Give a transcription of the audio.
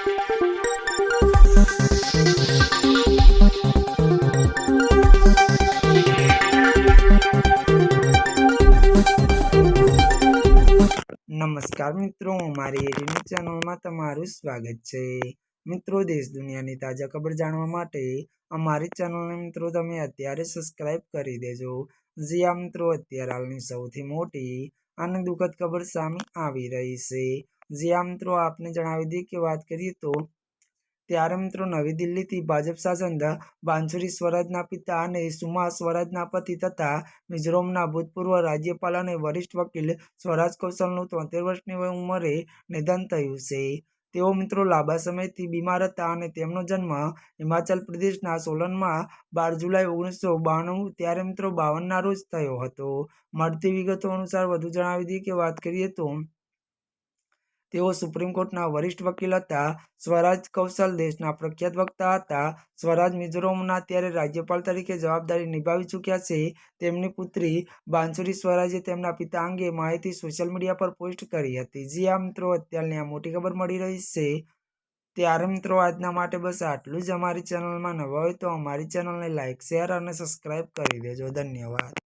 નમસ્કાર મિત્રો, મારી એડીની ચેનલમાં તમારું સ્વાગત છે. મિત્રો, દેશ દુનિયાની તાજા ખબર જાણવા માટે અમારી ચેનલને મિત્રો તમે અત્યારે સબસ્ક્રાઇબ કરી દેજો. જે આ મિત્રો, અત્યારે હાલની સૌથી મોટી અને દુઃખદ ખબર સામે આવી રહી છે. જ્યાં મિત્રો આપને જણાવી દઈએ કે વાત કરીએ તો ત્યારે મિત્રો નવી દિલ્હીથી ભાજપ શાસન બાંસુરી સ્વરાજના પિતા અને સુમા સ્વરાજના પતિ તથા મિઝોરમના ભૂતપૂર્વ રાજ્યપાલ અને વરિષ્ઠ વકીલ સ્વરાજ કૌશલનું તોતેર વર્ષની ઉંમરે નિધન થયું છે. તેઓ મિત્રો લાંબા સમયથી બીમાર હતા અને તેમનો જન્મ હિમાચલ પ્રદેશના સોલનમાં બાર જુલાઈ ઓગણીસો બાણું ત્યારે મિત્રો બાવનના રોજ થયો હતો. મળતી વિગતો અનુસાર વધુ જણાવી દઈએ કે વાત કરીએ તો તેઓ સુપ્રીમ કોર્ટના વરિષ્ઠ વકીલ હતા. સ્વરાજ કૌશલ દેશના પ્રખ્યાત વક્તા હતા. સ્વરાજ મિઝોરમના ત્યારે રાજ્યપાલ તરીકે જવાબદારી નિભાવી ચૂક્યા છે. તેમની પુત્રી બાંસુરી સ્વરાજે તેમના પિતા અંગે માહિતી સોશિયલ મીડિયા પર પોસ્ટ કરી હતી. જી આ મિત્રો, અત્યારની આ મોટી ખબર મળી રહી છે. ત્યારે મિત્રો, આજના માટે બસ આટલું જ. અમારી ચેનલમાં નવા હોય તો અમારી ચેનલને લાઇક શેર અને સબસ્ક્રાઇબ કરી દેજો. ધન્યવાદ.